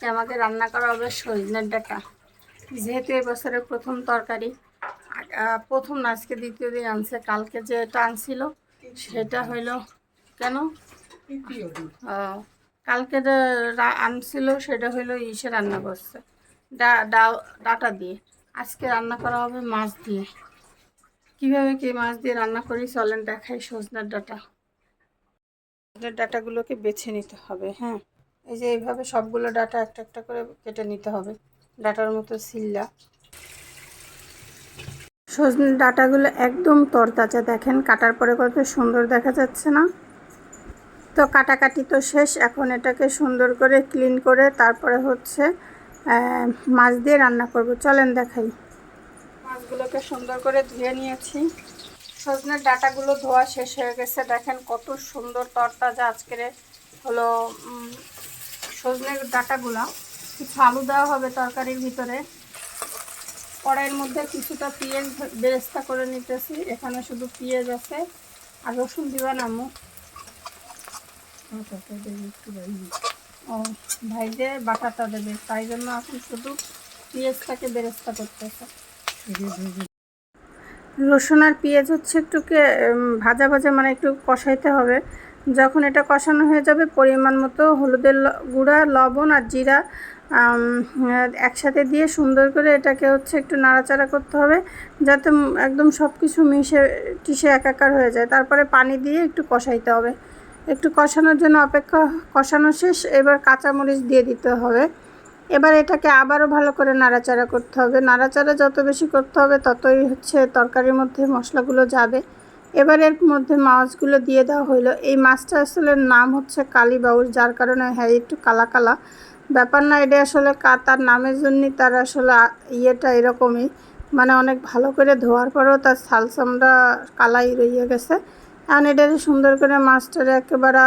আমাকে রান্না করা হবে সজনের ডাটা। যেহেতু এই বছরের প্রথম তরকারি প্রথম আজকে দ্বিতীয় দিন আনছে। কালকে যেটা আনছিল, সেটা হইল কেন? কালকে আনছিল, সেটা হইল ইসে রান্না করছে। ডাটা দিয়ে। আজকে রান্না করা হবে মাছ দিয়ে। কীভাবে কি মাছ দিয়ে রান্না করি, চলেন দেখাই সজনের ডাটা। সজনের ডাটাগুলোকে বেছে নিতে হবে হ্যাঁ। এই যে এইভাবে সবগুলো ডাটা একটা একটা করে কেটে নিতে হবে। ডাটার মতো সিল্লা। সজনে ডাটাগুলো একদম তরতাজা দেখেন, কাটার পরে কত সুন্দর দেখা যাচ্ছে না? তো কাটাকাটি তো শেষ, এখন এটাকে সুন্দর করে ক্লিন করে তারপরে হচ্ছে মাছ দিয়ে রান্না করব। চলেন দেখাই। মাছগুলোকে সুন্দর করে ধুয়ে নিয়েছি। সজনের ডাটাগুলো ধোয়া শেষ হয়ে গেছে, দেখেন কত সুন্দর তরতাজা আজকের হলো সজনের ডাটাগুলো কিছু আলু দেওয়া হবে তরকারির ভিতরে। কড়াইয়ের মধ্যে কিছুটা পেঁয়াজ বেরেস্তা করে নিতেছি। এখানে শুধু পেঁয়াজ আছে আর রসুন দিবা নামু ও ভাই যে বাটাটা দেবে। তাই জন্য এখন শুধু পেঁয়াজটাকে বেরেস্তা করতেছে। রসুন আর পেঁয়াজ হচ্ছে একটুকে ভাজা ভাজা মানে একটু কষাইতে হবে। যখন এটা কষানো হয়ে যাবে, পরিমাণ মতো হলুদের গুঁড়া, লবণ আর জিরা একসাথে দিয়ে সুন্দর করে এটাকে হচ্ছে একটু নাড়াচাড়া করতে হবে, যাতে একদম সব কিছু মিশে, টিশে একাকার হয়ে যায়। তারপরে পানি দিয়ে একটু কষাইতে হবে। একটু কষানোর জন্য অপেক্ষা, কষানো শেষ, এবার কাঁচামরিচ দিয়ে দিতে হবে। এবার এটাকে আবারও ভালো করে নাড়াচাড়া করতে হবে। নাড়াচাড়া যত বেশি করতে হবে, ততই হচ্ছে তরকারির মধ্যে মশলাগুলো যাবে। এবার এর মধ্যে মাছগুলো দিয়ে দেওয়া হইল। এই মাছটা আসলে নাম হচ্ছে কালীবাউর যার কারণে হ্যাঁ একটু কালা কালা। ব্যাপার না, এটা আসলে কা- তার নামের জন্যই তার আসলে ইয়েটা এরকমই। মানে অনেক ভালো করে ধোয়ার পরেও তার সালসামটা কালাই রইয়ে গেছে। এখন এটাকে সুন্দর করে মাছটারে একেবারে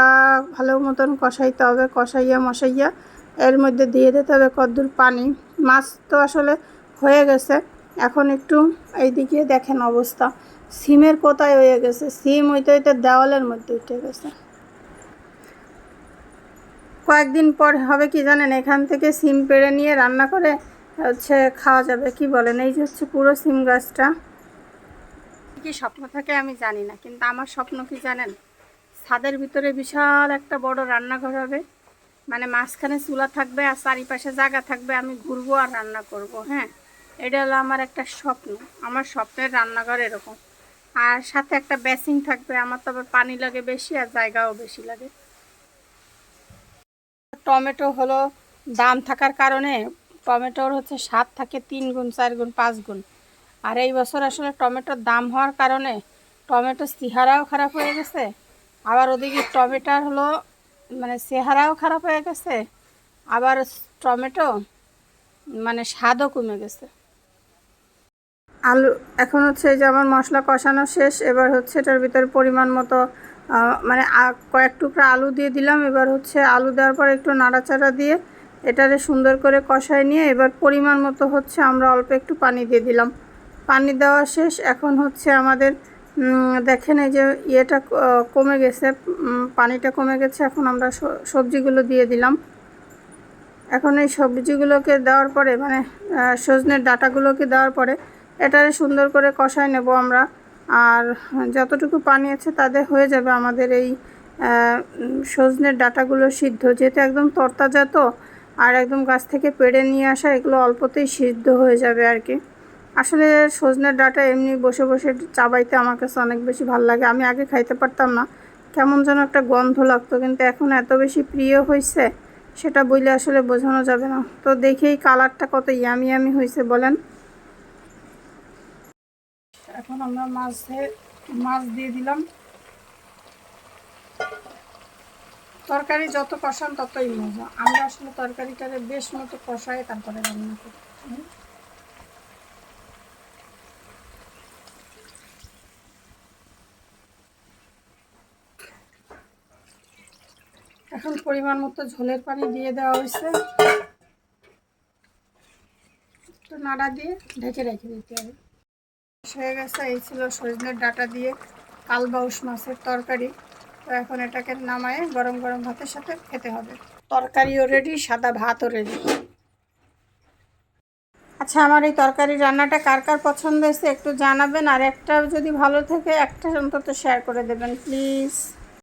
ভালো মতন কষাইতে হবে, কষাইয়া মশাইয়া। এর মধ্যে দিয়ে দিতে হবে কদ্দুর পানি। মাছ তো আসলে হয়ে গেছে। এখন একটু এইদিকে দেখেন অবস্থা। সিমের কোথায় হয়ে গেছে? সিম হইতে হইতে দেওয়ালের মধ্যে উঠে গেছে। কয়েকদিন পর হবে কি জানেন? এখান থেকে সিম পেড়ে নিয়ে রান্না করে হচ্ছে খাওয়া যাবে। কি বলেন? এই যে হচ্ছে পুরো সিম গাছটা। কি স্বপ্ন থাকে আমি জানি না, কিন্তু আমার স্বপ্ন কি জানেন? ছাদের ভিতরে বিশাল একটা বড় রান্নাঘর হবে। মানে মাঝখানে চুলা থাকবে আর চারিপাশে জায়গা থাকবে। আমি ঘুরবো আর রান্না করব হ্যাঁ? এটা হলো আমার একটা স্বপ্ন। আমার স্বপ্নের রান্নাঘর এরকম। আর সাথে একটা বেসিং থাকবে, আমার তো আবার পানি লাগে বেশি আর জায়গাও বেশি লাগে। টমেটো হলো দাম থাকার কারণে টমেটোর হচ্ছে স্বাদ থাকে তিন গুণ, চার গুণ, পাঁচ গুণ। আর এই বছর আসলে টমেটোর দাম হওয়ার কারণে টমেটোর চেহারাও খারাপ হয়ে গেছে। আবার ওদিকে টমেটোর হলো মানে চেহারাও খারাপ হয়ে গেছে। আবার টমেটো মানে স্বাদও কমে গেছে। আলু, এখন হচ্ছে যে আমার মশলা কষানো শেষ, এবার হচ্ছে এটার ভিতরে পরিমাণ মতো মানে কয়েক টুকরা আলু দিয়ে দিলাম, এবার হচ্ছে আলু দেওয়ার পর একটু নাড়াচাড়া দিয়ে এটারে সুন্দর করে কষায় নিয়ে এবার পরিমাণ মতো হচ্ছে আমরা অল্প একটু পানি দিয়ে দিলাম। পানি দেওয়া শেষ, এখন হচ্ছে আমাদের দেখেন এই যে ইয়েটা কমে গেছে পানিটা কমে গেছে, এখন আমরা সবজিগুলো দিয়ে দিলাম। এখন এই সবজিগুলোকে দেওয়ার পরে মানে সজনের ডাটাগুলোকে দেওয়ার পরে এটারে সুন্দর করে কষায় নেব আমরা। আর যতটুকু পানি আছে তাদের হয়ে যাবে আমাদের এই সজনের ডাটাগুলো সিদ্ধ। যেহেতু একদম তরতাজা তো, আর একদম গাছ থেকে পেড়ে নিয়ে আসা, এগুলো অল্পতেই সিদ্ধ হয়ে যাবে আর কি। আসলে সজনের ডাটা এমনি বসে বসে চাবাইতে আমার কাছে অনেক বেশি ভালো লাগে। আমি আগে খাইতে পারতাম না। কেমন যেন একটা গন্ধ লাগতো, কিন্তু এখন এত বেশি প্রিয় হয়েছে সেটা বইলে আসলে বোঝানো যাবে না। তো দেখেই কালারটা কত ইয়ামি ইয়ামি হয়েছে বলেন। এখন আমরা মাছে মাছ দিয়ে দিলাম। তরকারি যত কষান ততই মজা। আমরা আসলে তরকারিটারে বেশ মতো কষাই তারপরে রান্না করি। এখন পরিমাণ মতো ঝোলের পানি দিয়ে দেওয়া হয়েছে। নাড়া দিয়ে ঢেকে রেখে দিতে হবে। হয়ে গেছে। এই ছিল সজনের ডাটা দিয়ে কালবাউস মাছের তরকারি। তো এখন এটাকে নামায় গরম গরম ভাতের সাথে খেতে হবে। তরকারিও রেডি সাদা ভাতও রেডি আচ্ছা আমার এই তরকারি রান্নাটা কার কার পছন্দ হয়েছে একটু জানাবেন, আর একটা যদি ভালো থাকে, একটা অন্তত শেয়ার করে দেবেন প্লিজ